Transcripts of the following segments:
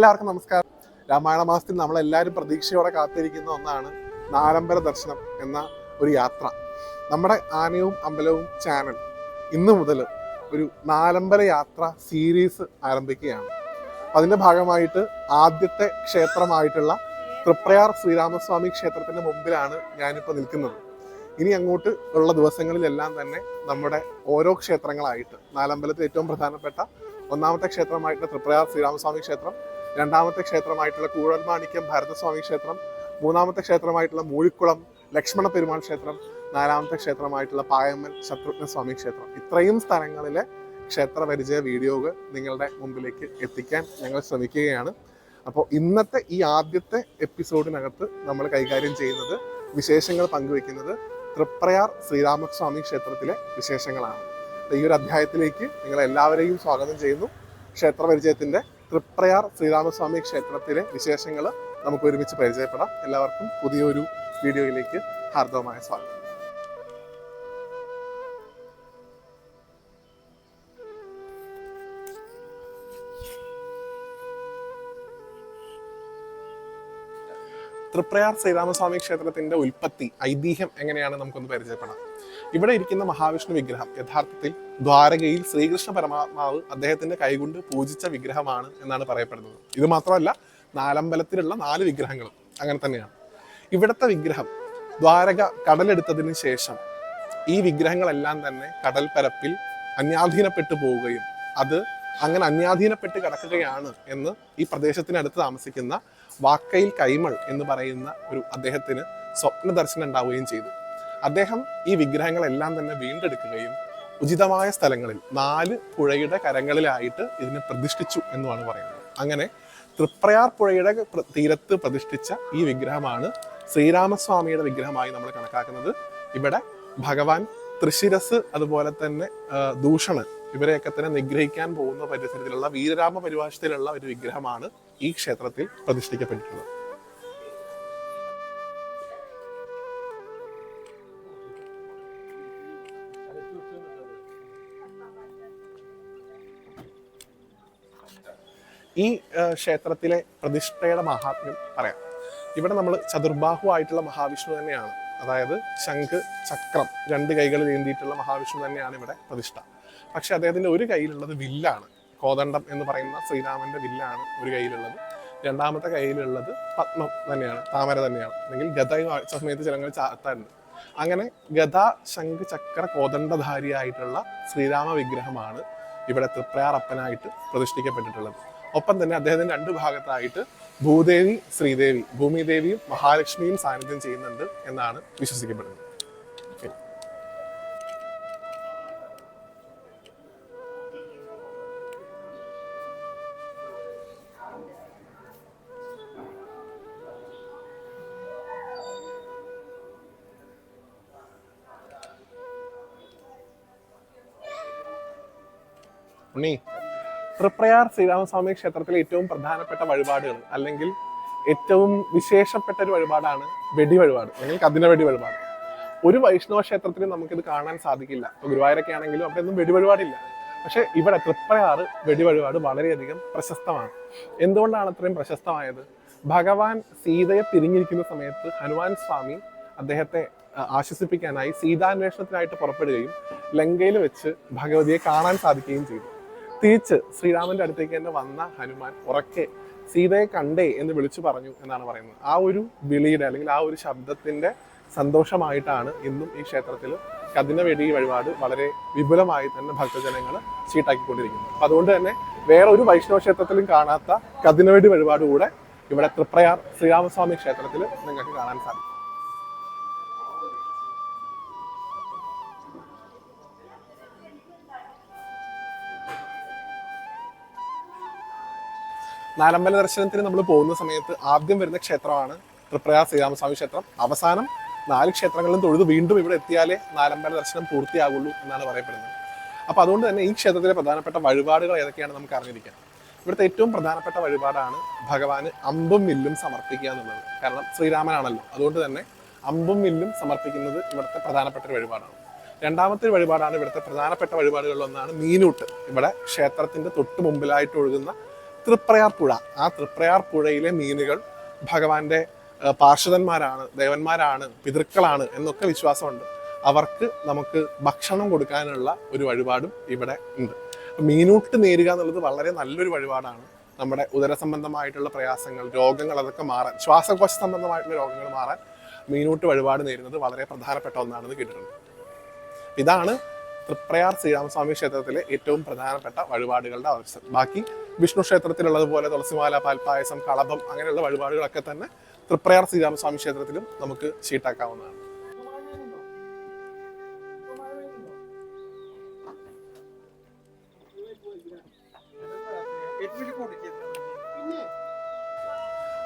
എല്ലാവർക്കും നമസ്കാരം. രാമായണ മാസത്തിൽ നമ്മളെല്ലാവരും പ്രതീക്ഷയോടെ കാത്തിരിക്കുന്ന ഒന്നാണ് നാലമ്പല ദർശനം എന്ന ഒരു യാത്ര. നമ്മുടെ ആനയും അമ്പലവും ചാനൽ ഇന്ന് മുതൽ ഒരു നാലമ്പല യാത്ര സീരീസ് ആരംഭിക്കുകയാണ്. അതിന്റെ ഭാഗമായിട്ട് ആദ്യത്തെ ക്ഷേത്രമായിട്ടുള്ള തൃപ്രയാർ ശ്രീരാമസ്വാമി ക്ഷേത്രത്തിന്റെ മുമ്പിലാണ് ഞാനിപ്പോൾ നിൽക്കുന്നത്. ഇനി അങ്ങോട്ട് ഉള്ള ദിവസങ്ങളിലെല്ലാം തന്നെ നമ്മുടെ ഓരോ ക്ഷേത്രങ്ങളായിട്ട് നാലമ്പലത്തിൽ ഏറ്റവും പ്രധാനപ്പെട്ട ഒന്നാമത്തെ ക്ഷേത്രമായിട്ടുള്ള തൃപ്രയാർ ശ്രീരാമസ്വാമി ക്ഷേത്രം രണ്ടാമത്തെ ക്ഷേത്രമായിട്ടുള്ള കൂഴൽമാണിക്യം ഭരതസ്വാമി ക്ഷേത്രം മൂന്നാമത്തെ ക്ഷേത്രമായിട്ടുള്ള മൂഴിക്കുളം ലക്ഷ്മണ പെരുമാൾ ക്ഷേത്രം നാലാമത്തെ ക്ഷേത്രമായിട്ടുള്ള പായമ്മൻ ശത്രുഘ്ന സ്വാമി ക്ഷേത്രം. ഇത്രയും സ്ഥലങ്ങളിലെ ക്ഷേത്ര പരിചയ വീഡിയോകൾ നിങ്ങളുടെ മുമ്പിലേക്ക് എത്തിക്കാൻ ഞങ്ങൾ ശ്രമിക്കുകയാണ്. അപ്പോൾ ഇന്നത്തെ ഈ ആദ്യത്തെ എപ്പിസോഡിനകത്ത് നമ്മൾ കൈകാര്യം ചെയ്യുന്നത് വിശേഷങ്ങൾ പങ്കുവെക്കുന്നത് തൃപ്രയാർ ശ്രീരാമസ്വാമി ക്ഷേത്രത്തിലെ വിശേഷങ്ങളാണ്. ഈ ഒരു അധ്യായത്തിലേക്ക് നിങ്ങൾ എല്ലാവരെയും സ്വാഗതം ചെയ്യുന്നു. ക്ഷേത്ര പരിചയത്തിന്റെ തൃപ്രയാർ ശ്രീരാമസ്വാമി ക്ഷേത്രത്തിലെ വിശേഷങ്ങൾ നമുക്ക് ഒരുമിച്ച് പരിചയപ്പെടാം. എല്ലാവർക്കും പുതിയൊരു വീഡിയോയിലേക്ക് ഹാർദവമായ സ്വാഗതം. തൃപ്രയാർ ശ്രീരാമസ്വാമി ക്ഷേത്രത്തിന്റെ ഉൽപ്പത്തി ഐതിഹ്യം എങ്ങനെയാണ് നമുക്കൊന്ന് പരിചയപ്പെടാം. ഇവിടെ ഇരിക്കുന്ന മഹാവിഷ്ണു വിഗ്രഹം യഥാർത്ഥത്തിൽ ദ്വാരകയിൽ ശ്രീകൃഷ്ണ പരമാത്മാവ് അദ്ദേഹത്തിന്റെ കൈകൊണ്ട് പൂജിച്ച വിഗ്രഹമാണ് എന്നാണ് പറയപ്പെടുന്നത്. ഇത് മാത്രമല്ല നാലമ്പലത്തിലുള്ള നാല് വിഗ്രഹങ്ങളും അങ്ങനെ തന്നെയാണ്. ഇവിടുത്തെ വിഗ്രഹം ദ്വാരക കടലെടുത്തതിന് ശേഷം ഈ വിഗ്രഹങ്ങളെല്ലാം തന്നെ കടൽ പരപ്പിൽ അന്യാധീനപ്പെട്ടു പോവുകയും അത് അങ്ങനെ അന്യാധീനപ്പെട്ട് കിടക്കുകയാണ് എന്ന് ഈ പ്രദേശത്തിനടുത്ത് താമസിക്കുന്ന വാക്കയിൽ കൈമൾ എന്ന് പറയുന്ന ഒരു അദ്ദേഹത്തിന് സ്വപ്ന ദർശനം ഉണ്ടാവുകയും ചെയ്തു. അദ്ദേഹം ഈ വിഗ്രഹങ്ങളെല്ലാം തന്നെ വീണ്ടെടുക്കുകയും ഉചിതമായ സ്ഥലങ്ങളിൽ നാല് പുഴയുടെ കരങ്ങളിലായിട്ട് ഇതിനെ പ്രതിഷ്ഠിച്ചു എന്നുമാണ് പറയുന്നത്. അങ്ങനെ തൃപ്രയാർ പുഴയുടെ തീരത്ത് പ്രതിഷ്ഠിച്ച ഈ വിഗ്രഹമാണ് ശ്രീരാമസ്വാമിയുടെ വിഗ്രഹമായി നമ്മൾ കണക്കാക്കുന്നത്. ഇവിടെ ഭഗവാൻ തൃശിരസ് അതുപോലെ തന്നെ ദൂഷണ് ഇവരെയൊക്കെ തന്നെ നിഗ്രഹിക്കാൻ പോകുന്ന പരിസരത്തിലുള്ള വീരരാമ പരിഭാഷത്തിലുള്ള ഒരു വിഗ്രഹമാണ് ഈ ക്ഷേത്രത്തിൽ പ്രതിഷ്ഠിക്കപ്പെട്ടിട്ടുള്ളത്. ഈ ക്ഷേത്രത്തിലെ പ്രതിഷ്ഠയുടെ മഹാത്മ്യം പറയാം. ഇവിടെ നമ്മൾ ചതുർബാഹു ആയിട്ടുള്ള മഹാവിഷ്ണു തന്നെയാണ്. അതായത് ശംഖ് ചക്രം രണ്ട് കൈകളിൽ ഏന്തിയിട്ടുള്ള മഹാവിഷ്ണു തന്നെയാണ് ഇവിടെ പ്രതിഷ്ഠ. പക്ഷെ അദ്ദേഹത്തിന്റെ ഒരു കയ്യിലുള്ളത് വില്ലാണ്. കോദണ്ഡം എന്ന് പറയുന്ന ശ്രീരാമന്റെ വില്ലാണ് ഒരു കയ്യിലുള്ളത്. രണ്ടാമത്തെ കയ്യിലുള്ളത് പത്മം തന്നെയാണ് താമര തന്നെയാണ്. അല്ലെങ്കിൽ ഗത സമയത്ത് ചിലങ്ങൾ ചാത്താറുണ്ട്. അങ്ങനെ ഗത ശംഖ് ചക്ര കോദണ്ഡധാരിയായിട്ടുള്ള ശ്രീരാമ വിഗ്രഹമാണ് ഇവിടെ തൃപ്രാറപ്പനായിട്ട് പ്രതിഷ്ഠിക്കപ്പെട്ടിട്ടുള്ളത്. ഒപ്പം തന്നെ അദ്ദേഹത്തിന്റെ രണ്ട് ഭാഗത്തായിട്ട് ഭൂദേവി ശ്രീദേവി ഭൂമിദേവിയും മഹാലക്ഷ്മിയും സാന്നിധ്യം ചെയ്യുന്നുണ്ട് എന്നാണ് വിശ്വസിക്കപ്പെടുന്നത്. ഉണ്ണി തൃപ്രയാർ ശ്രീരാമസ്വാമി ക്ഷേത്രത്തിലെ ഏറ്റവും പ്രധാനപ്പെട്ട വഴിപാടുകൾ അല്ലെങ്കിൽ ഏറ്റവും വിശേഷപ്പെട്ട ഒരു വഴിപാടാണ് വെടി വഴിപാട് അല്ലെങ്കിൽ കതിന വെടി വഴിപാട്. ഒരു വൈഷ്ണവ ക്ഷേത്രത്തിൽ നമുക്കിത് കാണാൻ സാധിക്കില്ല. ഇപ്പൊ ഗുരുവായൂരൊക്കെ ആണെങ്കിലും അവിടെ ഒന്നും വെടി വഴിപാടില്ല. പക്ഷെ ഇവിടെ തൃപ്രയാറ് വെടി വഴിപാട് വളരെയധികം പ്രശസ്തമാണ്. എന്തുകൊണ്ടാണ് അത്രയും പ്രശസ്തമായത്? ഭഗവാൻ സീതയെ തിരിഞ്ഞിരിക്കുന്ന സമയത്ത് ഹനുമാൻ സ്വാമി അദ്ദേഹത്തെ ആശ്വസിപ്പിക്കാനായി സീതാന്വേഷണത്തിനായിട്ട് പുറപ്പെടുകയും ലങ്കയിൽ വെച്ച് ഭഗവതിയെ കാണാൻ സാധിക്കുകയും ചെയ്തു. തിരിച്ച് ശ്രീരാമന്റെ അടുത്തേക്ക് തന്നെ വന്ന ഹനുമാൻ ഉറക്കെ സീതയെ കണ്ടേ എന്ന് വിളിച്ചു പറഞ്ഞു എന്നാണ് പറയുന്നത്. ആ ഒരു വിളിയുടെ അല്ലെങ്കിൽ ആ ഒരു ശബ്ദത്തിന്റെ സന്തോഷമായിട്ടാണ് ഇന്നും ഈ ക്ഷേത്രത്തിൽ കതിനവെടി വഴിപാട് വളരെ വിപുലമായി തന്നെ ഭക്തജനങ്ങൾ ചീട്ടാക്കിക്കൊണ്ടിരിക്കുന്നത്. അപ്പൊ അതുകൊണ്ട് തന്നെ വേറെ ഒരു വൈഷ്ണവ ക്ഷേത്രത്തിലും കാണാത്ത കതിനവെടി വഴിപാട് കൂടെ ഇവിടെ തൃപ്രയാർ ശ്രീരാമസ്വാമി ക്ഷേത്രത്തിൽ നിങ്ങൾക്ക് കാണാൻ സാധിക്കും. നാലമ്പല ദർശനത്തിന് നമ്മൾ പോകുന്ന സമയത്ത് ആദ്യം വരുന്ന ക്ഷേത്രമാണ് തൃപ്രയാ ശ്രീരാമസ്വാമി ക്ഷേത്രം. അവസാനം നാല് ക്ഷേത്രങ്ങളിലും തൊഴുത് വീണ്ടും ഇവിടെ എത്തിയാലേ നാലമ്പല ദർശനം പൂർത്തിയാകുള്ളൂ എന്നാണ് പറയപ്പെടുന്നത്. അപ്പോൾ അതുകൊണ്ട് തന്നെ ഈ ക്ഷേത്രത്തിലെ പ്രധാനപ്പെട്ട വഴിപാടുകൾ ഏതൊക്കെയാണ് നമുക്ക് അറിഞ്ഞിരിക്കാം. ഇവിടുത്തെ ഏറ്റവും പ്രധാനപ്പെട്ട വഴിപാടാണ് ഭഗവാന് അമ്പും വില്ലും സമർപ്പിക്കുക എന്നുള്ളത്. കാരണം ശ്രീരാമനാണല്ലോ. അതുകൊണ്ട് തന്നെ അമ്പും വില്ലും സമർപ്പിക്കുന്നത് ഇവിടുത്തെ പ്രധാനപ്പെട്ട ഒരു വഴിപാടാണ്. രണ്ടാമത്തെ വഴിപാടാണ് ഇവിടുത്തെ പ്രധാനപ്പെട്ട വഴിപാടുകളിലൊന്നാണ് മീനൂട്ട്. ഇവിടെ ക്ഷേത്രത്തിന്റെ തൊട്ട് മുമ്പിലായിട്ട് ഒഴുകുന്ന തൃപ്രയാർ പുഴ. ആ തൃപ്രയാർ പുഴയിലെ മീനുകൾ ഭഗവാന്റെ പാർശ്വതന്മാരാണ് ദേവന്മാരാണ് പിതൃക്കളാണ് എന്നൊക്കെ വിശ്വാസമുണ്ട്. അവർക്ക് നമുക്ക് ഭക്ഷണം കൊടുക്കാനുള്ള ഒരു വഴിപാടും ഇവിടെ ഉണ്ട്. മീനൂട്ട് നേരുക എന്നുള്ളത് വളരെ നല്ലൊരു വഴിപാടാണ്. നമ്മുടെ ഉദര സംബന്ധമായിട്ടുള്ള പ്രയാസങ്ങൾ രോഗങ്ങൾ അതൊക്കെ മാറാൻ ശ്വാസകോശ സംബന്ധമായിട്ടുള്ള രോഗങ്ങൾ മാറാൻ മീനൂട്ട് വഴിപാട് നേരുന്നത് വളരെ പ്രധാനപ്പെട്ട ഒന്നാണെന്ന് കേട്ടിട്ടുണ്ട്. ഇതാണ് തൃപ്രയാർ ശ്രീരാമസ്വാമി ക്ഷേത്രത്തിലെ ഏറ്റവും പ്രധാനപ്പെട്ട വഴിപാടുകളുടെ അവസ്ഥ ബാക്കി വിഷ്ണു ക്ഷേത്രത്തിലുള്ളതുപോലെ തുളസിമാല പാൽപ്പായസം കളഭം അങ്ങനെയുള്ള വഴിപാടുകളൊക്കെ തന്നെ തൃപ്രയാർ ശ്രീരാമസ്വാമി ക്ഷേത്രത്തിലും നമുക്ക് ചീട്ടാക്കാവുന്നതാണ്.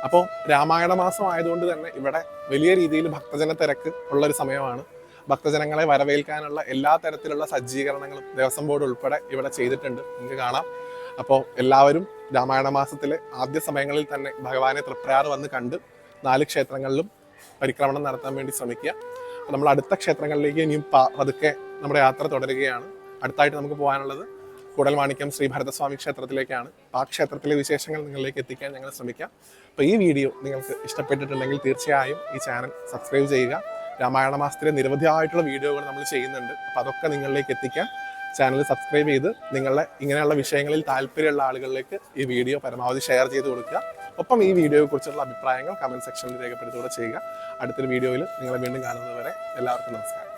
അപ്പോൾ രാമായണ മാസം ആയതുകൊണ്ട് തന്നെ ഇവിടെ വലിയ രീതിയിൽ ഭക്തജന തിരക്ക് ഉള്ള ഒരു സമയമാണ്. ഭക്തജനങ്ങളെ വരവേൽക്കാനുള്ള എല്ലാ തരത്തിലുള്ള സജ്ജീകരണങ്ങളും ദേവസ്വം ബോർഡ് ഉൾപ്പെടെ ഇവിടെ ചെയ്തിട്ടുണ്ട്. നിങ്ങൾക്ക് കാണാം. അപ്പോൾ എല്ലാവരും രാമായണ മാസത്തിലെ ആദ്യ സമയങ്ങളിൽ തന്നെ ഭഗവാനെ തൃപ്രയാർ വന്ന് കണ്ട് നാല് ക്ഷേത്രങ്ങളിലും പരിക്രമണം നടത്താൻ വേണ്ടി ശ്രമിക്കുക. നമ്മൾ അടുത്ത ക്ഷേത്രങ്ങളിലേക്ക് ഇനിയും പതുക്കെ നമ്മുടെ യാത്ര തുടരുകയാണ്. അടുത്തായിട്ട് നമുക്ക് പോകാനുള്ളത് കൂടൽമാണിക്യം ശ്രീ ഭരതസ്വാമി ക്ഷേത്രത്തിലേക്കാണ്. ആ ക്ഷേത്രത്തിലെ വിശേഷങ്ങൾ നിങ്ങളിലേക്ക് എത്തിക്കാൻ ഞങ്ങൾ ശ്രമിക്കാം. അപ്പോൾ ഈ വീഡിയോ നിങ്ങൾക്ക് ഇഷ്ടപ്പെട്ടിട്ടുണ്ടെങ്കിൽ തീർച്ചയായും ഈ ചാനൽ സബ്സ്ക്രൈബ് ചെയ്യുക. രാമായണ മാസത്തിലെ നിരവധിയായിട്ടുള്ള വീഡിയോകൾ നമ്മൾ ചെയ്യുന്നുണ്ട്. അപ്പോൾ അതൊക്കെ നിങ്ങളിലേക്ക് എത്തിക്കാൻ ചാനൽ സബ്സ്ക്രൈബ് ചെയ്ത് നിങ്ങളുടെ ഇങ്ങനെയുള്ള വിഷയങ്ങളിൽ താല്പര്യമുള്ള ആളുകളിലേക്ക് ഈ വീഡിയോ പരമാവധി ഷെയർ ചെയ്ത് കൊടുക്കുക. ഒപ്പം ഈ വീഡിയോയെ കുറിച്ചുള്ള അഭിപ്രായങ്ങൾ കമന്റ് സെക്ഷനിൽ രേഖപ്പെടുത്തുകൂടെ ചെയ്യുക. അടുത്തൊരു വീഡിയോയിൽ നിങ്ങളെ വീണ്ടും കാണുന്നതുവരെ എല്ലാവർക്കും നമസ്കാരം.